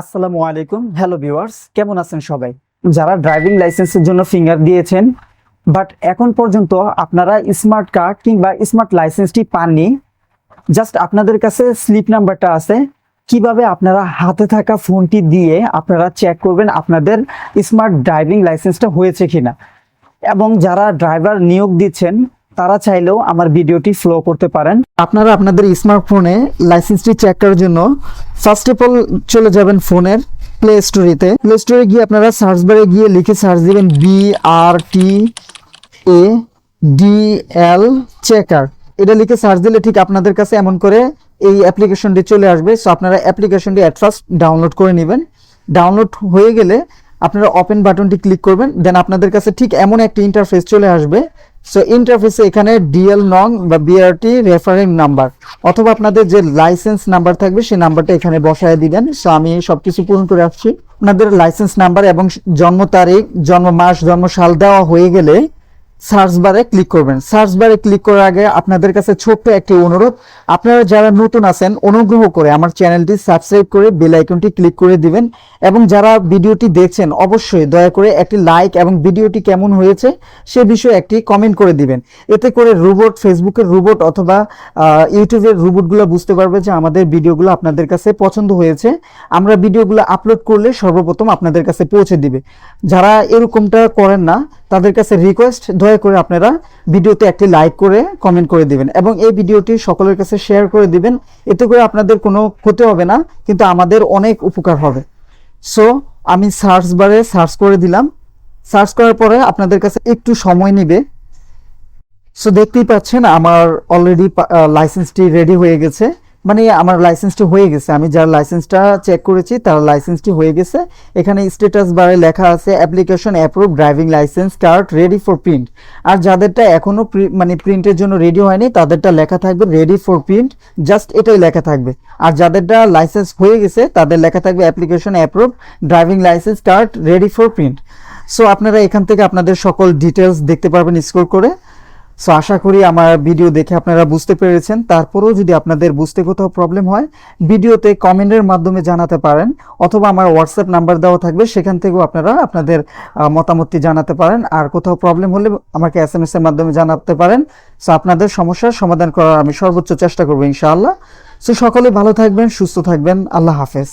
আসসালামু আলাইকুম। Hello viewers কেমন আছেন সবাই? যারা ড্রাইভিং লাইসেন্সের জন্য ফিঙ্গার দিয়েছেন বাট এখন পর্যন্ত আপনারা স্মার্ট কার্ড কিংবা স্মার্ট লাইসেন্সটি পাননি জাস্ট আপনাদের কাছে স্লিপ নাম্বারটা আছে, কীভাবে আপনারা হাতে থাকা ফোনটি দিয়ে আপনারা চেক করবেন আপনাদের স্মার্ট ড্রাইভিং লাইসেন্সটা হয়েছে কিনা। এবং যারা ড্রাইভার নিয়োগ দিচ্ছেন তারা চাইলেও আমার ভিডিওটি ফ্লো করতে পারেন। আপনারা আপনাদের স্মার্টফোনে লাইসেন্সটি চেক করার জন্য ফার্স্ট অফ অল চলে যাবেন ফোনের প্লে স্টোরিতে প্লে স্টোরে গিয়ে আপনারা সার্চ বারে গিয়ে লিখে সার্চ দিবেন B R T A D L checker এটা লিখে সার্চ দিলে ঠিক আপনাদের কাছে এমন করে এই অ্যাপ্লিকেশনটি চলে আসবে। সো আপনারা অ্যাপ্লিকেশনটি অ্যাট ফার্স্ট ডাউনলোড করে নেবেন। ডাউনলোড হয়ে গেলে আপনারা ওপেন বাটনটি ক্লিক করবেন। দেন আপনাদের কাছে ঠিক এমন একটা ইন্টারফেস চলে আসবে সো ইন্টারফেসে এখানে ডিএল নং বা বিআরটি রেফারিং নাম্বার অথবা আপনাদের যে লাইসেন্স নাম্বার থাকবে, সেই নাম্বারটা এখানে বসায় দিবেন। সো আমি সবকিছু পূরণ করে আসছি। আপনাদের লাইসেন্স নাম্বার এবং জন্ম তারিখ, জন্ম মাস, জন্ম সাল দেওয়া হয়ে গেলে সার্চ বারে ক্লিক করবেন। সার্চ বারে ক্লিক করার আগে আপনাদের কাছে ছোট্ট একটি অনুরোধ। আপনারা যারা নতুন আছেন, অনুগ্রহ করে আমার চ্যানেলটি সাবস্ক্রাইব করে বেল আইকনটি ক্লিক করে দিবেন এবং যারা ভিডিওটি দেখছেন, অবশ্যই দয়া করে একটি লাইক এবং ভিডিওটি কেমন হয়েছে সে বিষয়ে একটি কমেন্ট করে দিবেন। এতে করে রোবট, ফেসবুকের রোবট অথবা ইউটিউবের রোবটগুলো বুঝতে পারবে যে আমাদের ভিডিওগুলো আপনাদের কাছে পছন্দ হয়েছে। আমরা ভিডিওগুলো আপলোড করলে সর্বপ্রথম আপনাদের কাছে পৌঁছে দিবে। যারা এরকমটা করেন না, তাদের কাছে রিকোয়েস্ট দয়া করে আপনারা ভিডিওতে একটি লাইক করে কমেন্ট করে দিবেন এবং এই ভিডিওটি সকলের কাছে শেয়ার করে দিবেন। এতে করে আপনাদের কোনো ক্ষতি হবে না, কিন্তু আমাদের অনেক উপকার হবে। সো আমি সার্চ বারে সার্চ করে দিলাম। সার্চ করার পরে আপনাদের কাছে একটু সময় নেবে। সো দেখতেই পাচ্ছেন আমার অলরেডি লাইসেন্সটি রেডি হয়ে গেছে। মানে আমার লাইসেন্সটি হয়ে গেছে। আমি যার লাইসেন্সটা চেক করেছি, তার লাইসেন্সটি হয়ে গেছে। এখানে স্ট্যাটাস বারে লেখা আছে application approve driving licence card ready for print আর যাদেরটা এখনও মানে প্রিন্টের জন্য রেডি হয়নি, তাদেরটা লেখা থাকবে রেডি ফর প্রিন্ট জাস্ট এটাই লেখা থাকবে। আর যাদেরটা লাইসেন্স হয়ে গেছে, তাদের লেখা থাকবে application approve driving licence card ready for print so আপনারা এখান থেকে আপনাদের সকল ডিটেলস দেখতে পারবেন স্কোর করে। সো আশা করি আমার ভিডিও দেখে আপনারা বুঝতে পেরেছেন। তারপরেও যদি আপনাদের বুঝতে কোথাও প্রবলেম হয় ভিডিওতে কমেন্টের মাধ্যমে জানাতে পারেন, অথবা আমার হোয়াটসঅ্যাপ নাম্বার দেওয়া থাকবে, সেখান থেকেও আপনারা আপনাদের মতামতটি জানাতে পারেন। আর কোথাও প্রবলেম হলে আমাকে এস এম এর মাধ্যমে জানাতে পারেন। সো আপনাদের সমস্যার সমাধান করার আমি সর্বোচ্চ চেষ্টা করব ইনশাআল্লাহ। সো সকলে ভালো থাকবেন, সুস্থ থাকবেন। আল্লাহ হাফেজ।